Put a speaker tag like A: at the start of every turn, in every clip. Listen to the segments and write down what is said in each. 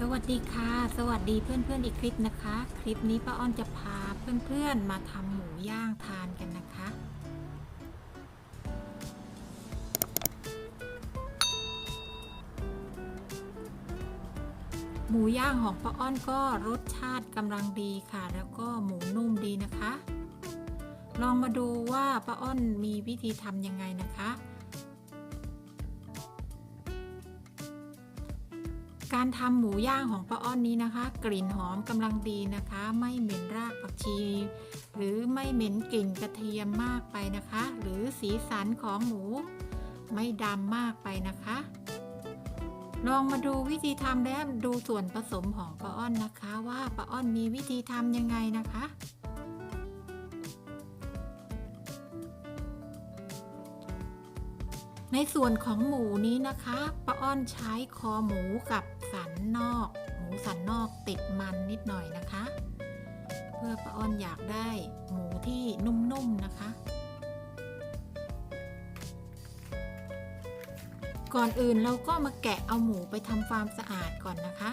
A: สวัสดีค่ะ สวัสดีเพื่อนๆอีกคลิปนะคะ คลิปนี้ป้าอ้อนจะพาเพื่อนๆมาทำหมูย่างทานกันนะคะ หมูย่างของป้าอ้อนก็รสชาติกำลังดีค่ะ แล้วก็หมูนุ่มดีนะคะ ลองมาดูว่าป้าอ้อนมีวิธีทำยังไงนะคะ การทำหมูย่างของป้าอ้อนนี้นะคะ กลิ่นหอมกำลังดีนะคะ ไม่เหม็นรากผักชี หรือไม่เหม็นกลิ่นกระเทียมมากไปนะคะ หรือสีสันของหมู ไม่ดำมากไปนะคะ ลองมาดูวิธีทำและดูส่วนผสมของป้าอ้อนนะคะ ว่าป้าอ้อนมีวิธีทำยังไงนะคะในส่วนของหมูนี้นะคะป้าอ้อนใช้คอหมูกับ สันนอก หมูสันนอกติดมันนิดหน่อยนะคะ เพื่อป้าอ้อนอยากได้หมูที่นุ่มๆนะคะ ก่อนอื่นเราก็มาแกะเอาหมูไปทำความสะอาดก่อนนะคะ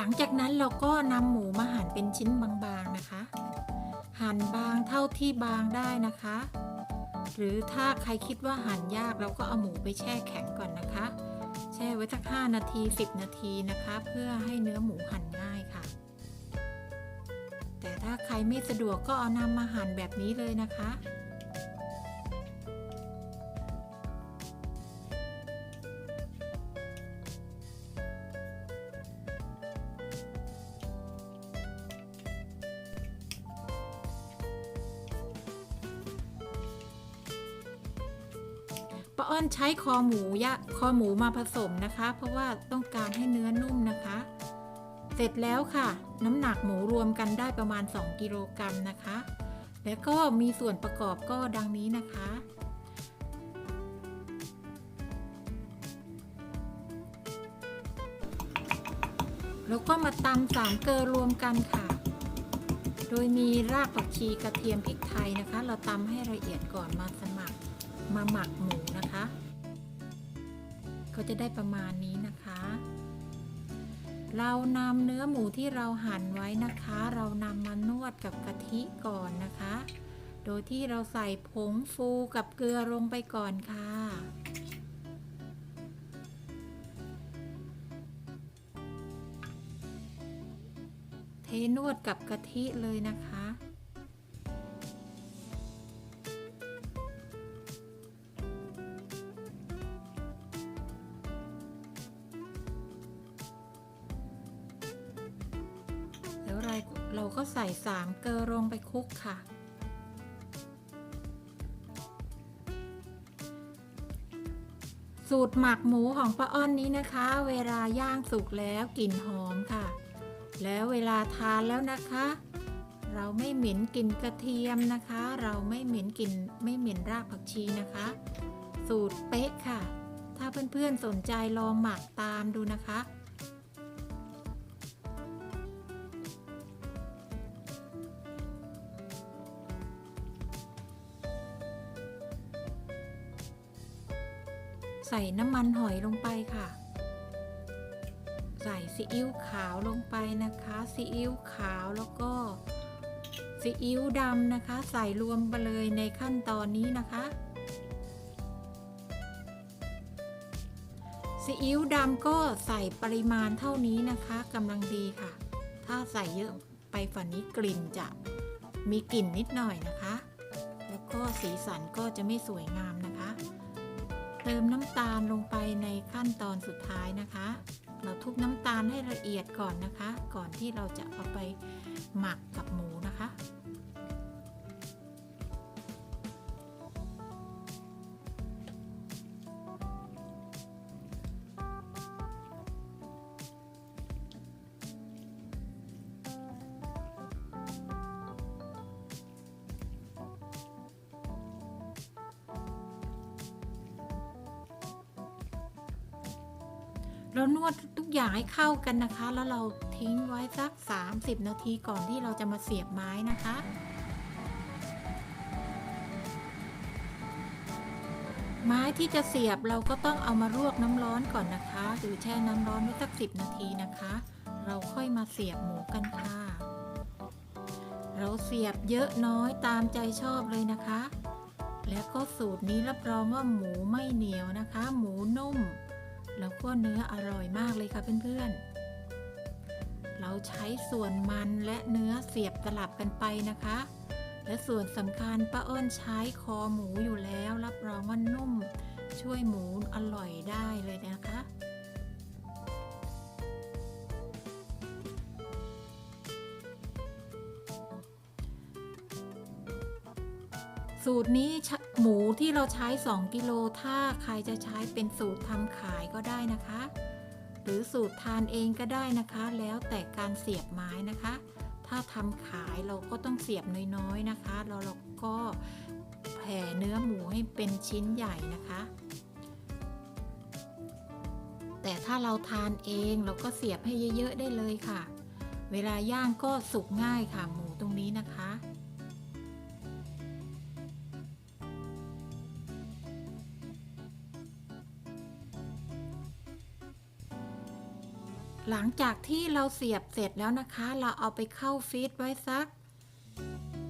A: หลังจากนั้นเราก็นำหมูมาหั่นเป็นชิ้นบางๆนะคะ หั่นบางเท่าที่บางได้นะคะ หรือถ้าใครคิดว่าหั่นยากเราก็เอาหมูไปแช่แข็งก่อนนะคะ แช่ไว้สัก 5 นาที 10 นาทีนะคะ เพื่อให้เนื้อหมูหั่นง่ายค่ะ แต่ถ้าใครไม่สะดวกก็เอานำมาหั่นแบบนี้เลยนะคะ อ้อนใช้คอหมูยะคอหมูมาผสมนะคะ เพราะว่าต้องการให้เนื้อนุ่มนะคะ เสร็จแล้วค่ะ น้ำหนักหมูรวมกันได้ประมาณ 2 กิโลกรัมนะคะ แล้วก็มีส่วนประกอบก็ดังนี้นะคะ แล้วก็มาตำสามเกลือรวมกันค่ะ โดยมีรากผักชีกระเทียมพริกไทยนะคะ เราตำให้ละเอียดก่อนมาสมัคร มาหมักหมูนะคะ ก็จะได้ประมาณนี้นะคะ เรานำเนื้อหมูที่เราหั่นไว้นะคะ เรานำมานวดกับกะทิก่อนนะคะ โดยที่เราใส่ผงฟูกับเกลือลงไปก่อนค่ะเทนวดกับกะทิเลยนะคะ ส่สามเกลือลงไปคลุกค่ะ สูตรหมักหมูของป้าอ้อนนี้นะคะ เวลาย่างสุกแล้วกลิ่นหอมค่ะ แล้วเวลาทานแล้วนะคะ เราไม่เหม็นกลิ่นกระเทียมนะคะ เราไม่เหม็นกลิ่นไม่เหม็นรากผักชีนะคะ สูตรเป๊ะค่ะ ถ้าเพื่อนๆสนใจลองหมักตามดูนะคะ ใส่น้ำมันหอยลงไปค่ะ ใส่ซีอิ๊วขาวลงไปนะคะซีอิ๊วขาวแล้วก็ซีอิ๊วดำนะคะ ใส่รวมไปเลยในขั้นตอนนี้นะคะซีอิ๊วดำก็ใส่ปริมาณเท่านี้นะคะกำลังดีค่ะ ถ้าใส่เยอะไปฝันนี้กลิ่นจะมีกลิ่นนิดหน่อยนะคะ แล้วก็สีสันก็จะไม่สวยงามนะคะ ติมน้ำตาลลงไปในขั้นตอนสุดท้ายนะคะ เราทุบน้ำตาลให้ละเอียดก่อนนะคะ ก่อนที่เราจะเอาไปหมักกับหมูนะคะ เรานวดทุกอย่างให้เข้ากันนะคะ แล้วเราทิ้งไว้สัก 30 นาทีก่อนที่เราจะมาเสียบไม้นะคะไม้ที่จะเสียบเราก็ต้องเอามาลวกน้ำร้อนก่อนนะคะ หรือแช่น้ำร้อนไว้สัก10นาทีนะคะ เราค่อยมาเสียบหมูกันค่ะ เราเสียบเยอะน้อยตามใจชอบเลยนะคะ แล้วก็สูตรนี้รับรองว่าหมูไม่เหนียวนะคะ หมูนุ่ม แล้วก็เนื้ออร่อยมากเลยค่ะเพื่อนๆ เราใช้ส่วนมันและเนื้อเสียบสลับกันไปนะคะ และส่วนสำคัญป้าอ้นใช้คอหมูอยู่แล้ว รับรองว่านุ่ม ช่วยหมูอร่อยได้เลยนะคะ สูตรนี้หมูที่เราใช้ 2 กิโลถ้าใครจะใช้เป็นสูตรทำขายก็ได้นะคะ หรือสูตรทานเองก็ได้นะคะ แล้วแต่การเสียบไม้นะคะ ถ้าทำขายเราก็ต้องเสียบน้อยๆนะคะแล้วเราก็แผ่เนื้อหมูให้เป็นชิ้นใหญ่นะคะ แต่ถ้าเราทานเองเราก็เสียบให้เยอะๆได้เลยค่ะ เวลาย่างก็สุกง่ายค่ะหมู ลังจากที่เราเสียบเสร็จแล้วนะคะ เราเอาไปเข้าฟีดไว้สัก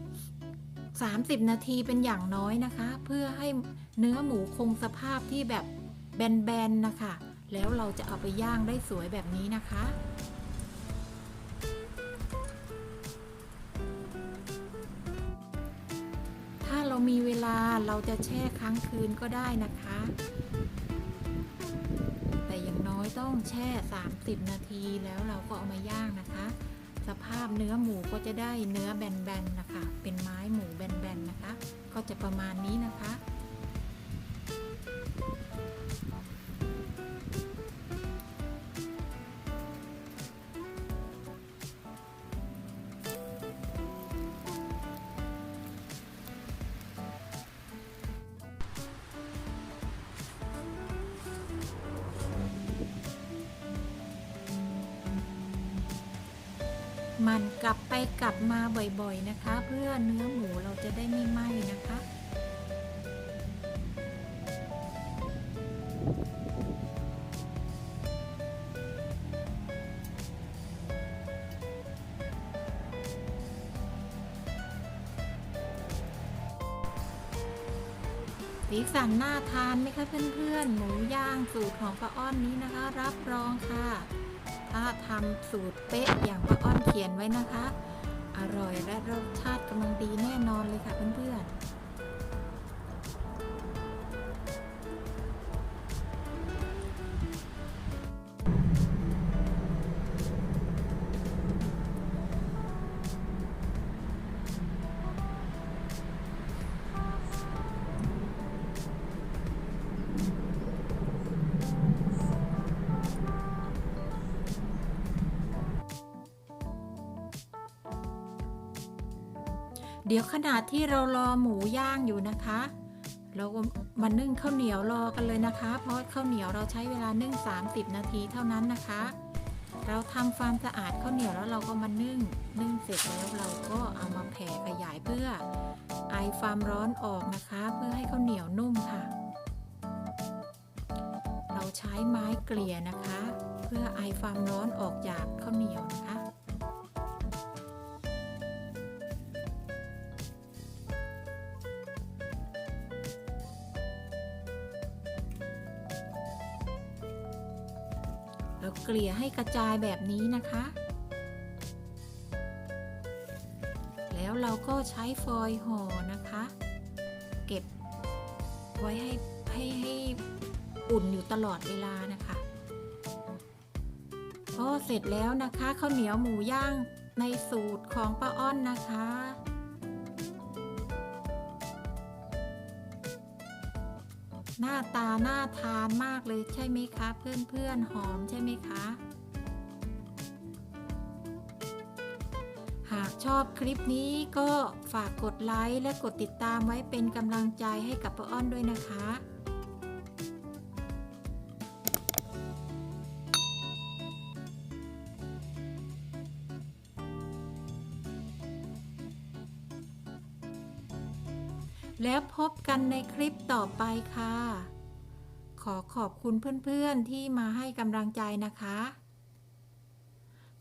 A: 30 นาทีเป็นอย่างน้อยนะคะ เพื่อให้เนื้อหมูคงสภาพที่แบบแบนๆนะคะ แล้วเราจะเอาไปย่างได้สวยแบบนี้นะคะถ้าเรามีเวลาเราจะแช่ค้างคืนก็ได้นะคะ อยต้องแช่ 30 นาทีแล้วเราก็เอามาย่างนะคะ สภาพเนื้อหมูก็จะได้เนื้อแบนๆนะคะ เป็นไม้หมูแบนๆนะคะ ก็จะประมาณนี้นะคะ มันกลับไปกลับมาบ่อยๆนะคะ เพื่อเนื้อหมูเราจะได้ไม่ไหม้นะคะสีสันน่าทานไหมคะเพื่อนๆ หมูย่างสูตรของป้าอ้อนนี้นะคะ รับรองค่ะ ถ้าทำสูตรเป๊ะอย่างป้าอ้อนเขียนไว้นะคะ อร่อยและรสชาติกำลังดีแน่นอนเลยค่ะเพื่อนๆ เดี๋ยวขณะที่เรารอหมูย่างอยู่นะคะ เราก็มานึ่งข้าวเหนียวรอกันเลยนะคะ เพราะข้าวเหนียวเราใช้เวลานึ่ง 30 นาทีเท่านั้นนะคะ เราทำความสะอาดข้าวเหนียวแล้วเราก็มานึ่ง นึ่งเสร็จแล้วเราก็เอามาแผ่ขยายเพื่อไอความร้อนออกนะคะ เพื่อให้ข้าวเหนียวนุ่มค่ะ เราใช้ไม้เกลี่ยนะคะ เพื่อไอความร้อนออกจากข้าวเหนียวนะคะ ลี่ยให้กระจายแบบนี้นะคะ แล้วเราก็ใช้ฟอยล์ห่อนะคะ เก็บไว้ให้ให้ให้อุ่นอยู่ตลอดเวลานะคะก็เสร็จแล้วนะคะข้าวเหนียวหมูย่างในสูตรของป้าอ้อนนะคะ หน้าตาน่าทานมากเลยใช่ไหมคะ เพื่อนๆหอมใช่ไหมคะ หากชอบคลิปนี้ก็ฝากกดไลค์และกดติดตามไว้เป็นกำลังใจให้กับป้าอ้อนด้วยนะคะ แล้วพบกันในคลิปต่อไปค่ะ ขอขอบคุณเพื่อนๆที่มาให้กำลังใจนะคะ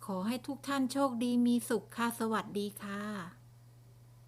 A: ขอให้ทุกท่านโชคดีมีสุขค่ะ สวัสดีค่ะ